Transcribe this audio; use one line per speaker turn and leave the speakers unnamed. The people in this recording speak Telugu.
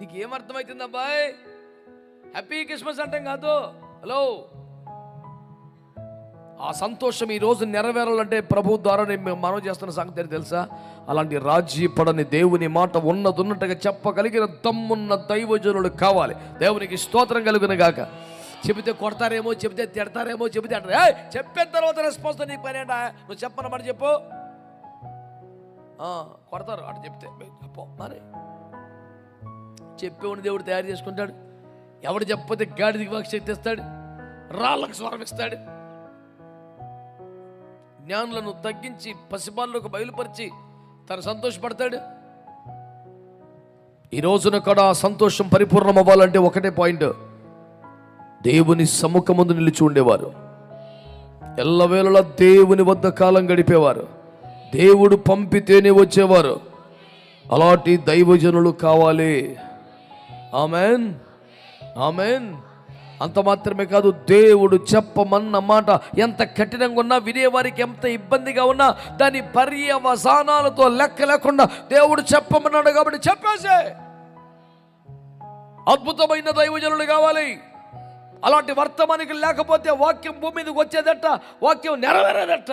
నీకు ఏం అర్థమవుతుంది అబ్బాయి? హ్యాపీ క్రిస్మస్ అంటాం కాదు. హలో ఆ సంతోషం ఈ రోజు నెరవేరాలంటే ప్రభు ద్వారా నేను మనం చేస్తున్న సంగతి తెలుసా? అలాంటి రాజీ పడని దేవుని మాట ఉన్నది ఉన్నట్టుగా చెప్పగలిగిన దమ్మున్న దైవజనుడు కావాలి. దేవునికి స్తోత్రం కలుగును గాక. చెబితే కొడతారేమో చెబితే తిడతారేమో చెబితే అంటారు. చెప్పిన తర్వాత రెస్పాన్స్ నీకు పని ఏంటా? నువ్వు చెప్పనమాట చెప్పు. కొడతారు అటు చెప్తే. చెప్పు మరి. చెప్పేవాడిని దేవుడు తయారు చేసుకుంటాడు. ఎవడు చెప్పకపోతే గాడిదికి వాకి శక్తి ఇస్తాడు. రాళ్ళకు స్వరం ఇస్తాడు. జ్ఞానులను తగ్గించి పసిబాలకు బయలుపరిచి తను సంతోషపడతాడు. ఈ రోజున కూడా సంతోషం పరిపూర్ణం అవ్వాలంటే ఒకటే పాయింట్. దేవుని సముఖముందు నిలిచి ఉండేవారు. ఎల్లవేళలా దేవుని వద్ద కాలం గడిపేవారు. దేవుడు పంపితేనే వచ్చేవారు. అలాంటి దైవజనులు కావాలి. ఆమెన్. ఆమెన్. అంత మాత్రమే కాదు దేవుడు చెప్పమన్న మాట ఎంత కఠినంగా ఉన్నా వినేవారికి ఎంత ఇబ్బందిగా ఉన్నా దాని పర్యవసానాలతో లెక్క లేకుండా దేవుడు చెప్పమన్నాడు కాబట్టి చెప్పేసే. అద్భుతమైన దైవజనులు కావాలి. అలాంటి వర్తమానికి లేకపోతే వాక్యం భూమి మీదకి వచ్చేదట వాక్యం నెరవేరేదట